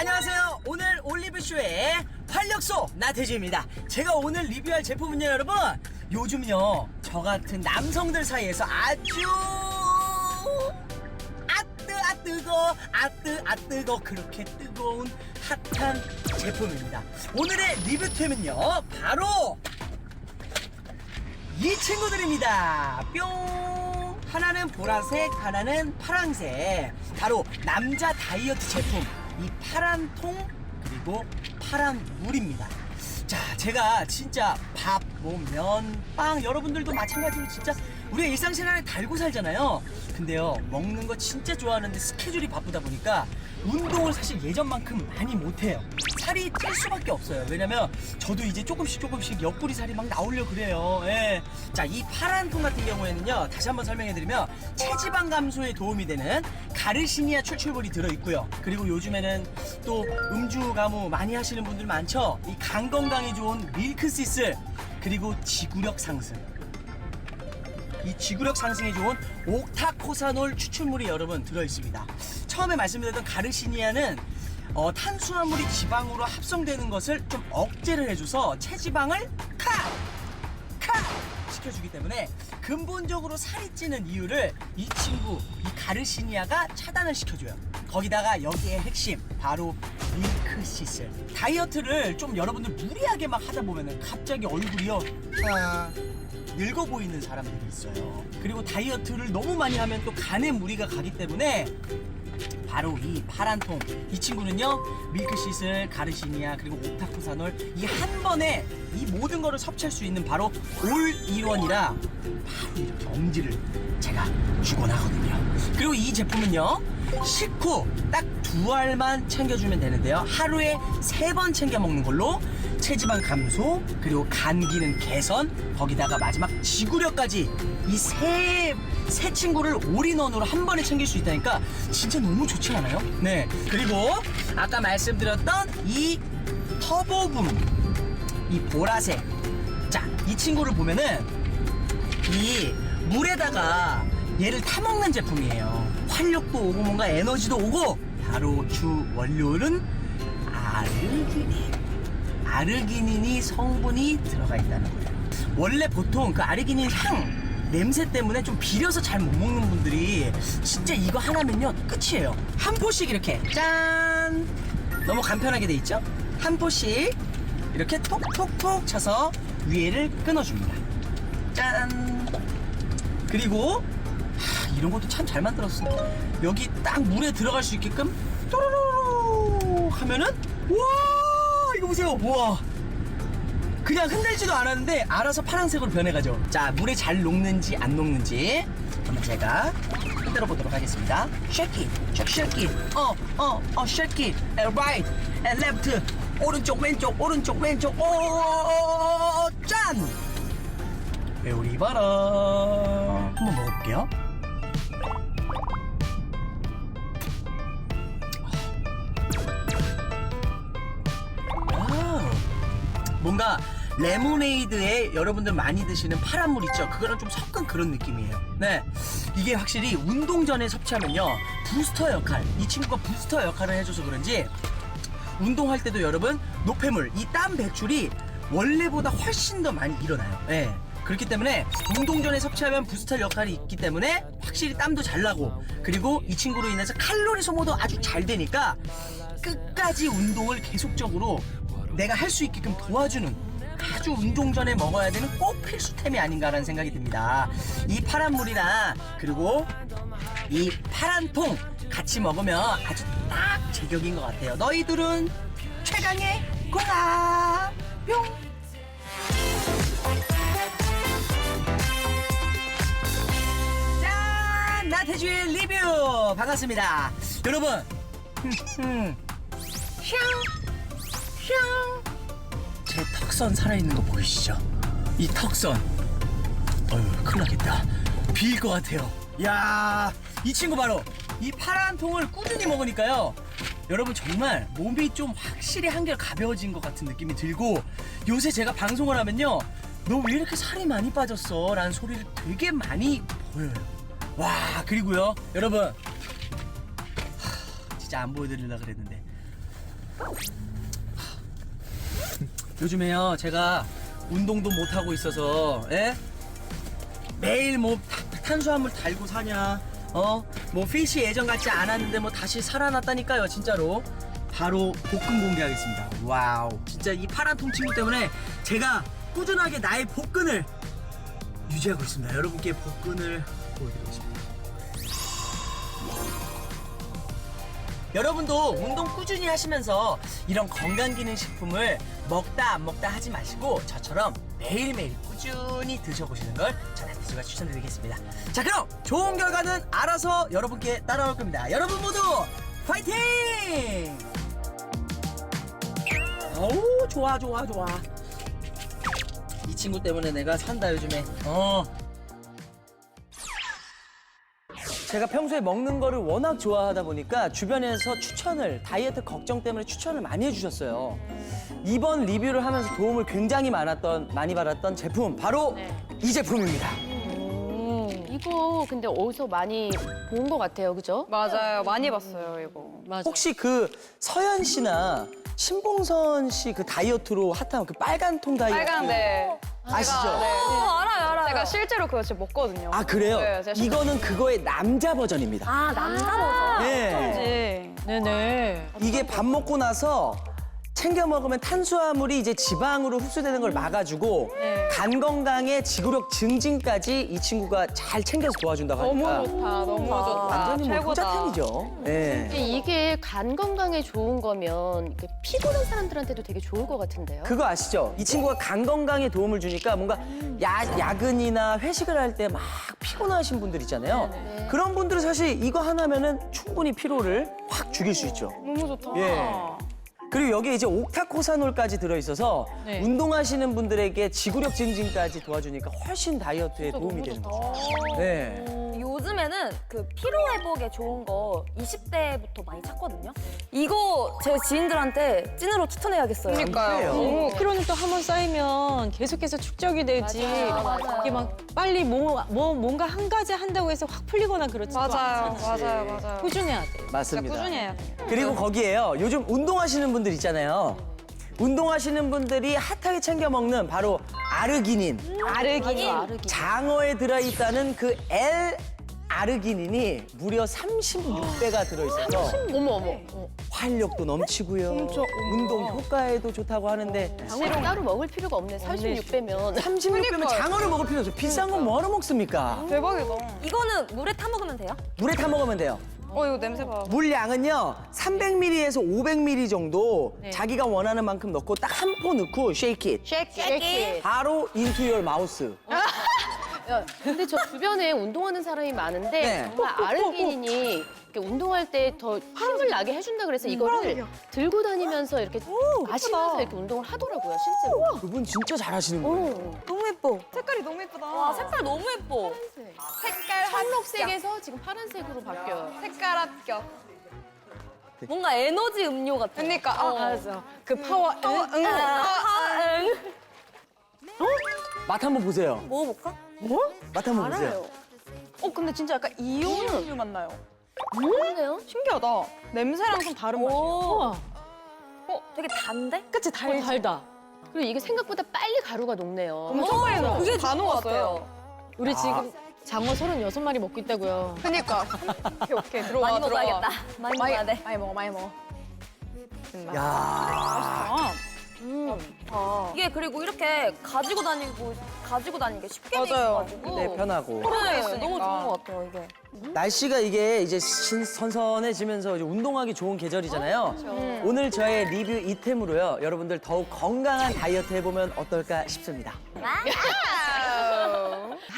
안녕하세요. 오늘 올리브쇼의 활력소 나태주입니다. 제가 오늘 리뷰할 제품은요, 여러분. 요즘요, 저 같은 남성들 사이에서 아주 아뜨 아 뜨거 아뜨 아 뜨거 그렇게 뜨거운 핫한 제품입니다. 오늘의 리뷰템은요, 바로 이 친구들입니다. 뿅! 하나는 보라색, 하나는 파란색. 바로 남자 다이어트 제품. 이 파란 통, 그리고 파란 물입니다. 자, 제가 진짜 밥, 뭐, 면, 빵, 여러분들도 마찬가지로 진짜 우리가 일상생활에 달고 살잖아요. 근데요, 먹는 거 진짜 좋아하는데 스케줄이 바쁘다 보니까 운동을 사실 예전만큼 많이 못해요. 살이 찔 수밖에 없어요. 왜냐면 저도 이제 조금씩 조금씩 옆구리 살이 막 나오려 그래요. 예. 자, 이 파란 통 같은 경우에는요, 다시 한번 설명해드리면 체지방 감소에 도움이 되는 가르시니아 추출물이 들어있고요. 그리고 요즘에는 또 음주 가무 많이 하시는 분들 많죠? 이 간 건강에 좋은 밀크시슬, 그리고 지구력 상승. 이 지구력 상승에 좋은 옥타코사놀 추출물이 여러분 들어있습니다. 처음에 말씀드렸던 가르시니아는 어, 탄수화물이 지방으로 합성되는 것을 좀 억제를 해줘서 체지방을 카! 카! 시켜주기 때문에 근본적으로 살이 찌는 이유를 이 친구, 이 가르시니아가 차단을 시켜줘요. 거기다가 여기에 핵심, 바로 밀크 시슬. 다이어트를 좀 여러분들 무리하게 막 하다 보면은 갑자기 얼굴이요. 아, 늙어 보이는 사람들이 있어요. 그리고 다이어트를 너무 많이 하면 또 간에 무리가 가기 때문에 바로 이 파란 통. 이 친구는요, 밀크시슬, 가르시니아, 그리고 옥타코사놀, 이한 번에 이 모든 거를 섭취할 수 있는 바로 올인원이라 바로 이렇게 엄지를 제가 주곤 하거든요. 그리고 이 제품은요, 식후 딱 두 알만 챙겨주면 되는데요. 하루에 세 번 챙겨 먹는 걸로 체지방 감소, 그리고 간 기능 개선, 거기다가 마지막 지구력까지 이 세, 세 친구를 올인원으로 한 번에 챙길 수 있다니까 진짜 너무 좋지 않아요? 네. 그리고 아까 말씀드렸던 이 터보붐, 이 보라색. 자, 이 친구를 보면은 이 물에다가 얘를 타먹는 제품이에요. 활력도 오고 뭔가 에너지도 오고 바로 주 원료는 아르기닌. 아르기닌이 성분이 들어가 있다는 거예요. 원래 보통 그 아르기닌 향 냄새 때문에 좀 비려서 잘 못 먹는 분들이 진짜 이거 하나면요 끝이에요. 한 포씩 이렇게 짠 너무 간편하게 돼 있죠? 한 포씩 이렇게 톡톡톡 쳐서 위에를 끊어줍니다. 짠 그리고 하, 이런 것도 참 잘 만들었어. 여기 딱 물에 들어갈 수 있게끔 또로로로 하면은 와 이거 보세요. 와 그냥 흔들지도 않았는데 알아서 파란색으로 변해가죠. 자 물에 잘 녹는지 안 녹는지 한번 제가 흔들어 보도록 하겠습니다. Shake it, shake, it. 어, 어, 어, shake it. And right, and left. 오른쪽, 왼쪽, 오른쪽, 왼쪽. 오, 짠! 배우리 봐라. 한번 먹어볼게요. 뭔가 레모네이드에 여러분들 많이 드시는 파란 물 있죠? 그거랑 좀 섞은 그런 느낌이에요. 네. 이게 확실히 운동 전에 섭취하면요. 부스터 역할. 이 친구가 부스터 역할을 해줘서 그런지 운동할 때도 여러분 노폐물, 이 땀 배출이 원래보다 훨씬 더 많이 일어나요. 예. 그렇기 때문에 운동 전에 섭취하면 부스터 역할이 있기 때문에 확실히 땀도 잘 나고 그리고 이 친구로 인해서 칼로리 소모도 아주 잘 되니까 끝까지 운동을 계속적으로 내가 할 수 있게끔 도와주는 아주 운동 전에 먹어야 되는 꼭 필수템이 아닌가라는 생각이 듭니다. 이 파란 물이랑 그리고 이 파란 통 같이 먹으면 아주 딱 제격인 것 같아요. 너희들은 최강의 고라 뿅. 짠! 나태주의 리뷰 반갑습니다. 여러분, 흠, 샹, 샹. 제 턱선 살아있는 거 보이시죠? 이 턱선. 어휴, 큰일 나겠다. 비일 것 같아요. 야, 이 친구 바로 이 파란 통을 꾸준히 먹으니까요. 여러분 정말 몸이 좀 확실히 한결 가벼워진 것 같은 느낌이 들고 요새 제가 방송을 하면요. 너 왜 이렇게 살이 많이 빠졌어? 라는 소리를 되게 많이 보여요. 와, 그리고요. 여러분. 하, 진짜 안 보여드리려고 그랬는데. 요즘에요 제가 운동도 못 하고 있어서 예? 매일 뭐 타- 탄수화물 달고 사냐 어 뭐 피시 예전 같지 않았는데 뭐 다시 살아났다니까요 진짜로. 바로 복근 공개하겠습니다. 와우. 진짜 이 파란 통 친구 때문에 제가 꾸준하게 나의 복근을 유지하고 있습니다. 여러분께 복근을 보여드리겠습니다 여러분도 운동 꾸준히 하시면서 이런 건강기능식품을 먹다 안 먹다 하지 마시고 저처럼 매일매일 꾸준히 드셔보시는 걸 제가 추천드리겠습니다. 자 그럼 좋은 결과는 알아서 여러분께 따라올 겁니다. 여러분 모두 파이팅! 어우 좋아 좋아 좋아 이 친구 때문에 내가 산다 요즘에 어 제가 평소에 먹는 거를 워낙 좋아하다 보니까 주변에서 추천을 다이어트 걱정 때문에 추천을 많이 해주셨어요. 이번 리뷰를 하면서 도움을 굉장히 많았던 많이 받았던 제품 바로 네. 이 제품입니다. 음, 이거 근데 어디서 많이 본 것 같아요, 그죠? 맞아요. 많이 봤어요, 이거. 맞아. 혹시 그 서현 씨나 신봉선 씨 그 다이어트로 핫한 그 빨간 통 다이어트 빨간 네. 아시죠? 어, 알아요, 알아요. 제가 실제로 그거 진짜 먹거든요. 아 그래요? 네, 제가 실제로 이거는 그거의 남자 버전입니다. 아, 남자 버전. 네. 네네. 이게 밥 먹고 나서 챙겨 먹으면 탄수화물이 이제 지방으로 흡수되는 걸 막아주고 네. 간 건강에 지구력 증진까지 이 친구가 잘 챙겨서 도와준다고 너무 하니까 좋다, 너무 좋다. 완전히 뭐 최고다. 효자템이죠. 네. 근데 이게 간 건강에 좋은 거면 이렇게 피곤한 사람들한테도 되게 좋을 것 같은데요? 그거 아시죠? 이 친구가 간 건강에 도움을 주니까 뭔가 야, 야근이나 회식을 할 때 막 피곤하신 분들 있잖아요. 네. 그런 분들은 사실 이거 하나면은 충분히 피로를 확 죽일 수 있죠. 너무 좋다. 예. 그리고 여기에 이제 옥타코사놀까지 들어있어서 네. 운동하시는 분들에게 지구력 증진까지 도와주니까 훨씬 다이어트에 도움이 되는 거죠. 네. 요즘에는 그 피로 회복에 좋은 거 20대부터 많이 찾거든요. 이거 제 지인들한테 찐으로 추천해야겠어요. 그러니까요. 그래요. 너무 피로는 또 한 번 쌓이면 계속해서 축적이 되지. 맞아요, 맞아요. 이게 막 빨리 뭐, 뭐 뭔가 한 가지 한다고 해서 확 풀리거나 그렇지. 맞아요. 맞아요, 맞아요. 꾸준해야 돼. 맞습니다. 꾸준히 해야 돼. 그리고 거기에요. 요즘 운동하시는 분들 있잖아요. 운동하시는 분들이 핫하게 챙겨 먹는 바로 아르기닌. 아르기닌. 아르기닌. 장어에 들어있다는 그 L 아르기닌이 무려 36배가 들어있어서 어머, 어머. 활력도 넘치고요. 운동 효과에도 좋다고 하는데 장어 따로 먹을 필요가 없네. 36배면. 36배면 장어를 먹을 필요 없어요. 비싼 건 뭐하러 먹습니까? 대박이다. 이거는 물에 타 먹으면 돼요? 물에 타 먹으면 돼요. 어, 이거 냄새 봐. 물량은요 300ml에서 500ml 정도 네. 자기가 원하는 만큼 넣고 딱 한 포 넣고 쉐이크 잇 쉐이키. 바로 인투 열 마우스 야, 근데 저 주변에 운동하는 사람이 많은데 네. 정말 아르기닌이 이렇게 운동할 때 더 힘을 나게 해준다 그래서 이거를 들고 다니면서 이렇게 마시면서 이렇게 운동을 하더라고요, 실제로. 그분 진짜 잘하시는 거예요 어. 너무 예뻐. 색깔이 너무 예쁘다. 와, 색깔 너무 예뻐. 색깔 합격. 청록색에서 지금 파란색으로 바뀌어요. 색깔 합격. 뭔가 에너지 음료 같아. 그러니까. 어. 맞아. 그 파워. 응, 응. 아, 응. 맛 한번 보세요 먹어볼까? 맛 한번 보세요 어, 근데 진짜 약간 이온 음료 맛 나요. 그러네요. 신기하다. 냄새랑 좀 다른 맛이에요. 오. 어, 되게 단데? 그치, 달, 달다. 그리고 이게 생각보다 빨리 가루가 녹네요. 엄청 빨리 녹아. 그게 다 녹았어요. 같아요. 우리 지금 장어 36마리 먹고 있다고요. 그니까. 오케이, 오케이. 들어와, 많이 들어와. 먹어야겠다. 많이 먹어야 돼. 많이 먹어, 많이 먹어. 야 아, 음. 이게 그리고 이렇게 가지고 다니고 가지고 다니기 쉽게 돼 맞아요. 있어가지고 네, 편하고 네, 있으니까. 너무 좋은 것 같아요 이게. 날씨가 이게 이제 신- 선선해지면서 이제 운동하기 좋은 계절이잖아요 오늘 저의 리뷰 이템으로요 여러분들 더욱 건강한 다이어트 해보면 어떨까 싶습니다 와우.